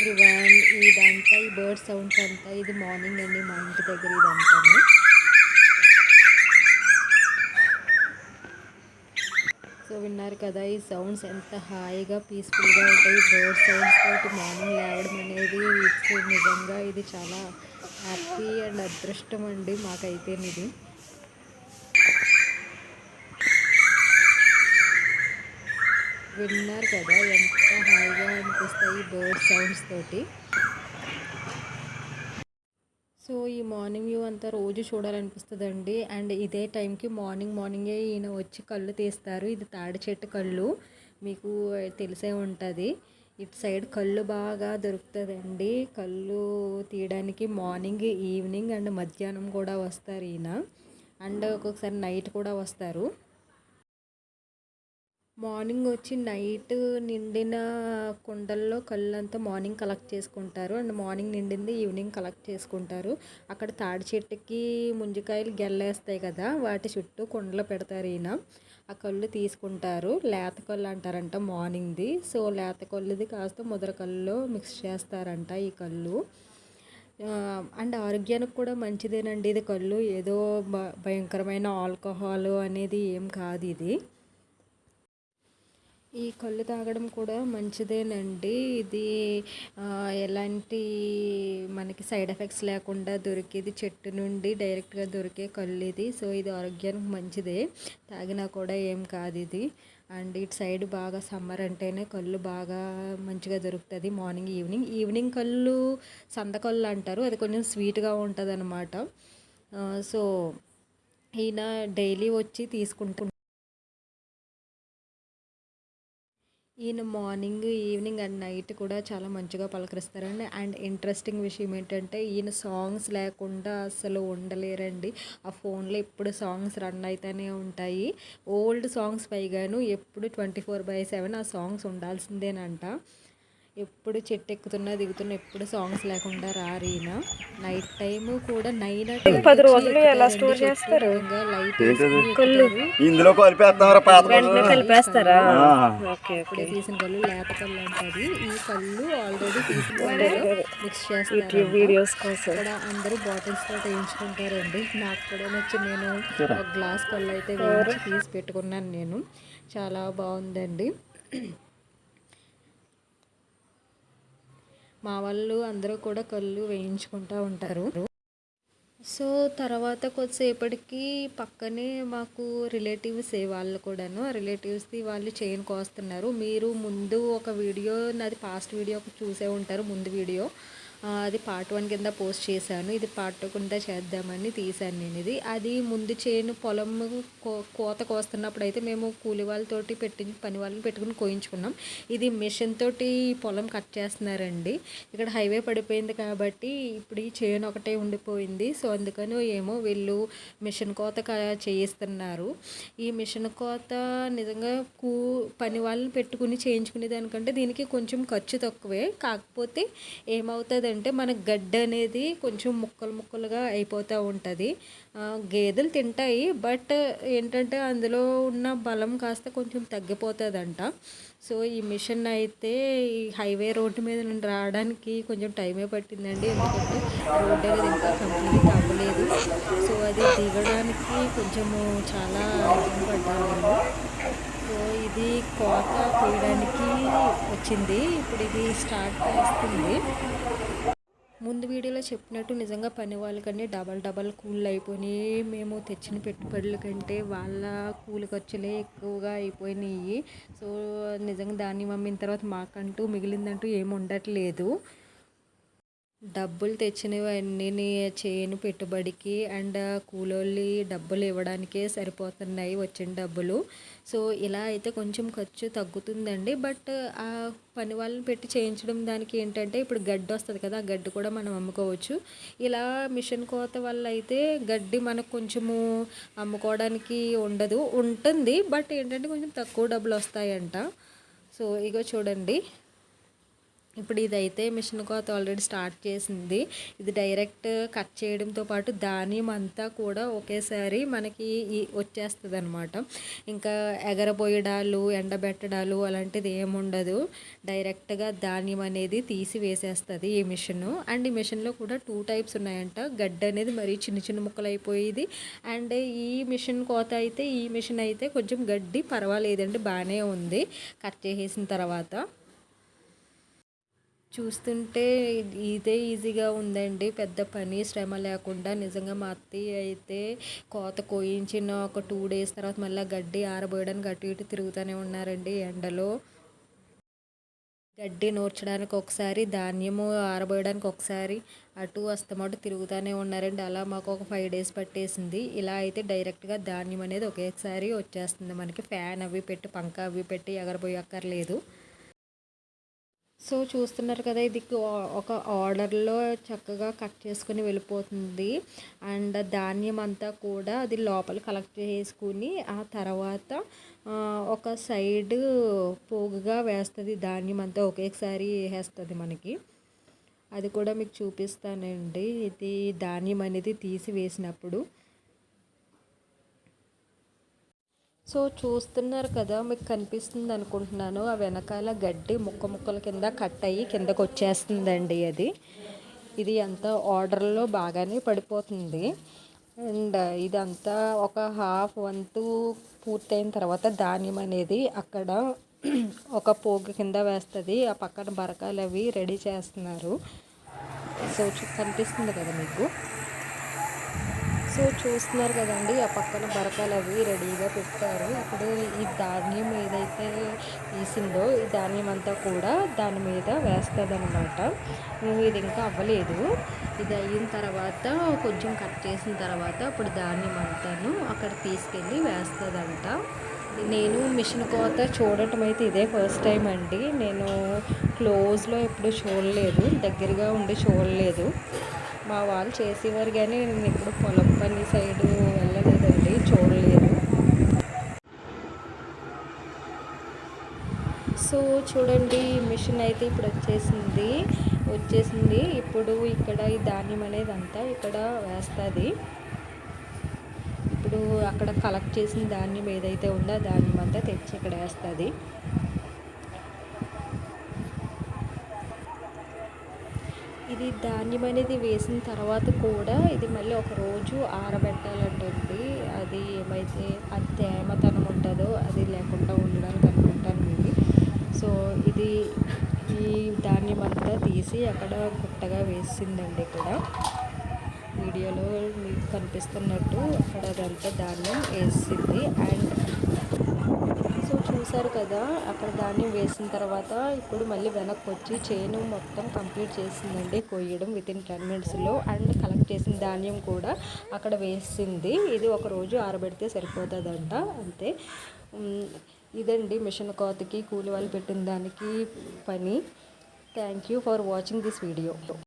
Everyone ఇదంతా ఈ bird sounds అంతా ఇది మార్నింగ్ అండి మా ఇంటి దగ్గర ఇదంతాను. సో విన్నారు కదా ఈ సౌండ్స్ ఎంత హాయిగా పీస్ఫుల్గా ఉంటాయి. బర్డ్ సౌండ్స్ తోటి మార్నింగ్ లేవడం అనేది నిజంగా ఇది చాలా హ్యాపీ అండ్ అదృష్టం అండి మాకైతే ఇది. విన్నారు కదా ఎంత హాయిగా అనిపిస్తాయి బర్డ్ సౌండ్స్ తోటి. సో ఈ మార్నింగ్ వ్యూ అంతా రోజు చూడాలనిపిస్తుందండి. అండ్ ఇదే టైంకి మార్నింగ్ మార్నింగే ఈయన వచ్చి కళ్ళు తీస్తారు. ఇది తాడి చెట్టు కళ్ళు. మీకు తెలిసే ఉంటుంది. ఇటు సైడ్ కళ్ళు బాగా దొరుకుతుందండి. కళ్ళు తీయడానికి మార్నింగ్ ఈవినింగ్ అండ్ మధ్యాహ్నం కూడా వస్తారు ఈయన. అండ్ ఒక్కొక్కసారి నైట్ కూడా వస్తారు. మార్నింగ్ వచ్చి నైట్ నిండిన కుండల్లో కళ్ళంతా మార్నింగ్ కలెక్ట్ చేసుకుంటారు. అండ్ మార్నింగ్ నిండింది ఈవినింగ్ కలెక్ట్ చేసుకుంటారు. అక్కడ తాడి చెట్టుకి ముంజికాయలు గెల్లేస్తాయి కదా వాటి చుట్టూ కుండలు పెడతారు ఈయన. ఆ కళ్ళు తీసుకుంటారు. లేత కళ్ళు అంటారంట మార్నింగ్ది. సో లేత కళ్ళుది కాస్త ముదర కళ్ళు మిక్స్ చేస్తారంట ఈ కళ్ళు. అండ్ ఆరోగ్యానికి కూడా మంచిదేనండి. ఇది కళ్ళు ఏదో భయంకరమైన ఆల్కహాల్ అనేది ఏం కాదు ఇది. ఈ కళ్ళు తాగడం కూడా మంచిదేనండి. ఇది ఎలాంటి మనకి సైడ్ ఎఫెక్ట్స్ లేకుండా దొరికేది చెట్టు నుండి డైరెక్ట్గా దొరికే కళ్ళు ఇది. సో ఇది ఆరోగ్యానికి మంచిదే. తాగినా కూడా ఏం కాదు ఇది. అండ్ ఇటు సైడ్ బాగా సమ్మర్ అంటేనే కళ్ళు బాగా మంచిగా దొరుకుతుంది. Morning evening. ఈవినింగ్ కళ్ళు సందకళ్ళు అంటారు. అది కొంచెం స్వీట్గా ఉంటుంది అనమాట సో ఈయన డైలీ వచ్చి తీసుకుంటూ ఈయన మార్నింగ్ ఈవినింగ్ అండ్ నైట్ కూడా చాలా మంచిగా పలకరిస్తారండి. అండ్ ఇంట్రెస్టింగ్ విషయం ఏంటంటే ఈయన సాంగ్స్ లేకుండా అసలు ఉండలేరండి. ఆ ఫోన్లో ఎప్పుడు సాంగ్స్ రన్ అవుతూనే ఉంటాయి. ఓల్డ్ సాంగ్స్ పైగాను ఎప్పుడు ట్వంటీ ఫోర్ బై సెవెన్ ఆ సాంగ్స్ ఉండాల్సిందేనంట. ఎప్పుడు చెట్టు ఎక్కుతున్నా దిగుతున్నా ఎప్పుడు సాంగ్స్ లేకుండా రారు ఈయన నైట్ టైం కూడా నైన్ పది రోజులు ఎలా స్టోర్ చేస్తారు? లైట్ ఇందులో కలిపేస్తారా పాత కలిపేస్తారా? ఓకే ఇప్పుడే తీసిన కళ్ళు లేత కళ్ళు అంటది. ఈ కళ్ళు ఆల్రెడీ తీసిన మిక్స్ చేస్తారు వీడియోస్ కోసం. ఇక్కడ అందరూ బాటిల్స్తో వేయించుకుంటారండి. నాకు కూడా నచ్చి నేను ఒక గ్లాస్ కళ్ళు అయితే వేయించి తీసి పెట్టుకున్నాను నేను. చాలా బాగుందండి. మా వాళ్ళు అందరూ కూడా కళ్ళు వేయించుకుంటూ ఉంటారు. సో తర్వాత కొద్దిసేపటికి పక్కనే మాకు రిలేటివ్స్ ఏ వాళ్ళు కూడాను ఆ రిలేటివ్స్ది వాళ్ళు చైన్ కోస్తున్నారు. మీరు ముందు ఒక వీడియో నాది పాస్ట్ వీడియో చూసే ఉంటారు ముందు వీడియో. అది పార్ట్ వన్ కింద పోస్ట్ చేశాను. ఇది పార్ట్ టూ కింద చేద్దామని తీశాను నేను ఇది. అది ముందు చేను పొలం కోత కోస్తున్నప్పుడు అయితే మేము కూలి వాళ్ళతోటి పెట్టి పని వాళ్ళని పెట్టుకుని కోయించుకున్నాం. ఇది మిషన్ తోటి పొలం కట్ చేస్తున్నారండి. ఇక్కడ హైవే పడిపోయింది కాబట్టి ఇప్పుడు ఈ చేను ఒకటే ఉండిపోయింది. సో అందుకని ఏమో వీళ్ళు మిషన్ కోత చేయిస్తున్నారు. ఈ మిషన్ కోత నిజంగా కూ పని వాళ్ళని పెట్టుకుని చేయించుకునే దానికంటే దీనికి కొంచెం ఖర్చు తక్కువే. కాకపోతే ఏమవుతుంది అంటే మన గడ్డి అనేది కొంచెం ముక్కలు ముక్కలుగా అయిపోతూ ఉంటుంది. గేదెలు తింటాయి బట్ ఏంటంటే అందులో ఉన్న బలం కాస్త కొంచెం తగ్గిపోతుందంట. సో ఈ మిషన్ అయితే ఈ హైవే రోడ్డు మీద నుండి రావడానికి కొంచెం టైమే పట్టిందండి. ఎందుకంటే రోడ్ అనేది ఇంకా కంప్లీట్ అవ్వలేదు. సో అది దిగడానికి కొంచెము చాలా ఇబ్బంది పడ్డాను సో ఇది కోత కోయడానికి వచ్చింది. ఇప్పుడు ఇది స్టార్ట్ చేస్తుంది. ముందు వీడియోలో చెప్పినట్టు నిజంగా పని వాళ్ళకంటే డబల్ డబల్ కూల్ అయిపోయినాయి. మేము తెచ్చిన పెట్టుబడుల కంటే వాళ్ళ కూలి ఖర్చులే ఎక్కువగా అయిపోయినాయి. సో నిజంగా దాన్ని మమ్మిన తర్వాత మాకంటూ మిగిలిందంటూ ఏమి ఉండట్లేదు. డబ్బులు తెచ్చినవన్నీ చేయను పెట్టుబడికి అండ్ కూలోళ్ళి డబ్బులు ఇవ్వడానికే సరిపోతున్నాయి వచ్చిన డబ్బులు. సో ఇలా అయితే కొంచెం ఖర్చు తగ్గుతుందండి. బట్ ఆ పని వాళ్ళని పెట్టి చేయించడం దానికి ఏంటంటే ఇప్పుడు గడ్డి వస్తుంది కదా ఆ గడ్డి కూడా మనం అమ్ముకోవచ్చు. ఇలా మిషన్ కోత వల్ల అయితే గడ్డి మనకు కొంచెము అమ్ముకోవడానికి ఉండదు ఉంటుంది. బట్ ఏంటంటే కొంచెం తక్కువ డబ్బులు వస్తాయంట. సో ఇగో చూడండి. ఇప్పుడు ఇదైతే మిషన్ కోత ఆల్రెడీ స్టార్ట్ చేసింది. ఇది డైరెక్ట్ కట్ చేయడంతో పాటు ధాన్యం అంతా కూడా ఒకేసారి మనకి వచ్చేస్తుంది అనమాట ఇంకా ఎగరబోయడాలు ఎండబెట్టడాలు అలాంటిది ఏముండదు డైరెక్ట్గా ధాన్యం అనేది తీసి వేసేస్తుంది ఈ మిషన్. అండ్ ఈ మిషన్లో కూడా టూ టైప్స్ ఉన్నాయంట. గడ్డి అనేది మరీ చిన్న చిన్న ముక్కలు అయిపోయేది అండ్ ఈ మిషన్ కోత అయితే ఈ మిషన్ అయితే కొంచెం గడ్డి పర్వాలేదండి బాగానే ఉంది. కట్ చేసేసిన తర్వాత. చూస్తుంటే ఇదే ఈజీగా ఉందండి. పెద్ద పని శ్రమ లేకుండా నిజంగా మా అత్తయ్య అయితే కోత కోయించిన ఒక టూ డేస్ తర్వాత మళ్ళీ గడ్డి ఆరబోయడానికి అటు ఇటు తిరుగుతూనే ఉన్నారండి ఎండలో. గడ్డి నూర్చడానికి ఒకసారి ధాన్యము ఆరబోయడానికి ఒకసారి అటు అస్తమాటు తిరుగుతూనే ఉన్నారండి. అలా మాకు ఒక ఫైవ్ డేస్ పట్టేసింది. ఇలా అయితే డైరెక్ట్గా ధాన్యం అనేది ఒకేసారి వచ్చేస్తుంది మనకి. ఫ్యాన్ అవి పెట్టి పంక అవి పెట్టి ఎగరబోయక్కర్లేదు సో చూస్తున్నారు కదా ఇది ఒక ఆర్డర్లో చక్కగా కట్ చేసుకుని వెళ్ళిపోతుంది. అండ్ ధాన్యం అంతా కూడా అది లోపల కలెక్ట్ చేసుకుని ఆ తర్వాత ఒక సైడ్ పోగుగా వేస్తుంది ధాన్యం అంతా ఒకేసారి వేస్తుంది మనకి. అది కూడా మీకు చూపిస్తానండి. ఇది ధాన్యం అనేది తీసి వేసినప్పుడు. సో చూస్తున్నారు కదా మీకు కనిపిస్తుంది అనుకుంటున్నాను. ఆ వెనకాల గడ్డి ముక్క ముక్కల కింద కట్ అయ్యి కిందకు వచ్చేస్తుందండి అది. ఇది అంతా ఆర్డర్లో బాగానే పడిపోతుంది. అండ్ ఇదంతా ఒక హాఫ్ వంతు పూర్తయిన తర్వాత ధాన్యం అనేది అక్కడ ఒక పోగు కింద వేస్తుంది. ఆ పక్కన బరకాలు అవి రెడీ చేస్తున్నారు. సో కనిపిస్తుంది కదా మీకు? సో చూస్తున్నారు కదండి ఆ పక్కన బరకాలు అవి రెడీగా పెట్టారు. ఇప్పుడు ఈ ధాన్యం ఏదైతే తీసిందో ఈ ధాన్యం అంతా కూడా దాని మీద వేస్తుందన్నమాట ఇది ఇంకా అవ్వలేదు. ఇది అయిన తర్వాత కొంచెం కట్ చేసిన తర్వాత అప్పుడు ధాన్యం అంతాను అక్కడ తీసుకెళ్ళి వేస్తుందంట నేను మిషన్ కోత చూడటం అయితే ఇదే ఫస్ట్ టైం అండి. నేను క్లోజ్లో ఎప్పుడు చూడలేదు దగ్గరగా ఉండి చూడలేదు. మా వాళ్ళు చేసేవారు కానీ నేను ఇప్పుడు పొలం పని సైడు వెళ్ళలేదండి చూడలేదు. సో చూడండి మిషన్ అయితే ఇప్పుడు వచ్చేసింది. వచ్చేసింది. ఇప్పుడు ఇక్కడ ఈ ధాన్యం అనేది అంతా ఇక్కడ వేస్తుంది. ఇప్పుడు అక్కడ కలెక్ట్ చేసిన ధాన్యం ఏదైతే ఉందో ధాన్యం అంతా తెచ్చి ఇక్కడ వేస్తుంది. ఇది ధాన్యం అనేది వేసిన తర్వాత కూడా ఇది మళ్ళీ ఒక రోజు ఆరబెట్టాలంటుంది అది ఏమైతే అది తేమతనం ఉంటుందో అది లేకుండా ఉండడానికి అనుకుంటాను ఇది సో ఇది ఈ ధాన్యం అంతా తీసి అక్కడ గుట్టగా వేసిందండి ఇక్కడ. వీడియోలో మీకు కనిపిస్తున్నట్టు అక్కడ అదంతా ధాన్యం వేసింది. అండ్ సో కదా అక్కడ ధాన్యం వేసిన తర్వాత ఇప్పుడు మళ్ళీ వెనక్కి వచ్చి చేను మొత్తం కంప్లీట్ చేసిందండి కొయ్యడం విత్ ఇన్ టెన్ మినిట్స్లో అండ్ కలెక్ట్ చేసిన ధాన్యం కూడా అక్కడ వేసింది. ఇది ఒక రోజు ఆరబెడితే సరిపోతుందంట అంతే. ఇదండి మిషన్ కోతకి కూలి వాళ్ళు పెట్టిన దానికి పని. Thank you for watching this video